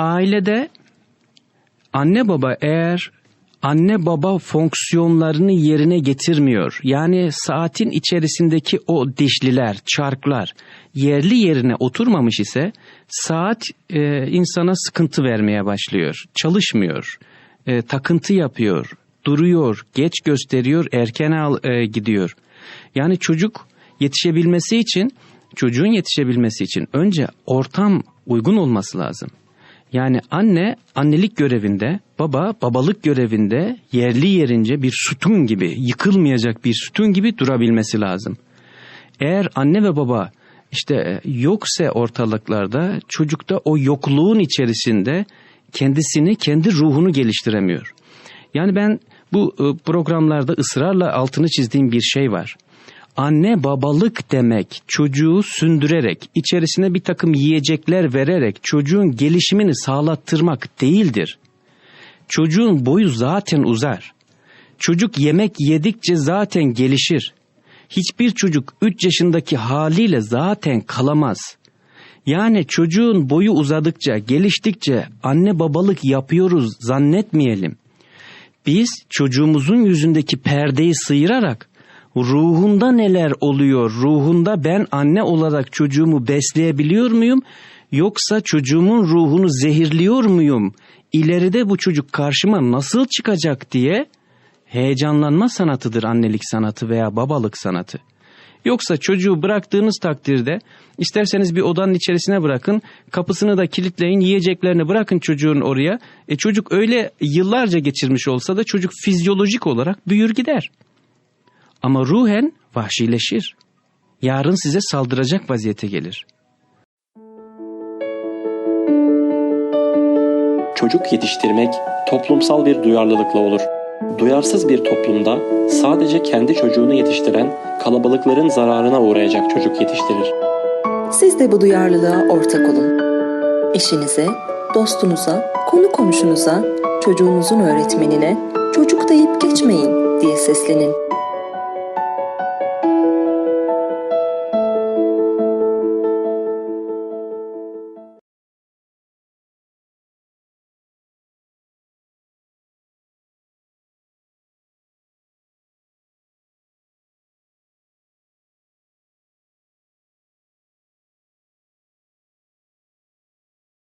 ailede anne baba eğer anne baba fonksiyonlarını yerine getirmiyor. Yani saatin içerisindeki o dişliler, çarklar yerli yerine oturmamış ise saat e, insana sıkıntı vermeye başlıyor. Çalışmıyor, e, takıntı yapıyor, duruyor, geç gösteriyor, erken al, e, gidiyor. Yani çocuk yetişebilmesi için, çocuğun yetişebilmesi için önce ortam uygun olması lazım. Yani anne annelik görevinde, baba babalık görevinde yerli yerince bir sütun gibi, yıkılmayacak bir sütun gibi durabilmesi lazım. Eğer anne ve baba işte yoksa ortalıklarda çocukta o yokluğun içerisinde kendisini, kendi ruhunu geliştiremiyor. Yani ben bu e, programlarda ısrarla altını çizdiğim bir şey var. Anne babalık demek çocuğu sündürerek, içerisine bir takım yiyecekler vererek çocuğun gelişimini sağlattırmak değildir. Çocuğun boyu zaten uzar. Çocuk yemek yedikçe zaten gelişir. Hiçbir çocuk 3 yaşındaki haliyle zaten kalamaz. Yani çocuğun boyu uzadıkça, geliştikçe anne babalık yapıyoruz zannetmeyelim. Biz çocuğumuzun yüzündeki perdeyi sıyırarak ruhunda neler oluyor, ruhunda ben anne olarak çocuğumu besleyebiliyor muyum yoksa çocuğumun ruhunu zehirliyor muyum? İleride bu çocuk karşıma nasıl çıkacak diye heyecanlanma sanatıdır annelik sanatı veya babalık sanatı. Yoksa çocuğu bıraktığınız takdirde isterseniz bir odanın içerisine bırakın, kapısını da kilitleyin, yiyeceklerini bırakın çocuğun oraya. E çocuk öyle yıllarca geçirmiş olsa da çocuk fizyolojik olarak büyür gider. Ama ruhen vahşileşir. Yarın size saldıracak vaziyete gelir. Çocuk yetiştirmek toplumsal bir duyarlılıkla olur. Duyarsız bir toplumda sadece kendi çocuğunu yetiştiren kalabalıkların zararına uğrayacak çocuk yetiştirir. Siz de bu duyarlılığa ortak olun. Eşinize, dostunuza, konu komşunuza, çocuğunuzun öğretmenine çocuk deyip geçmeyin diye seslenin.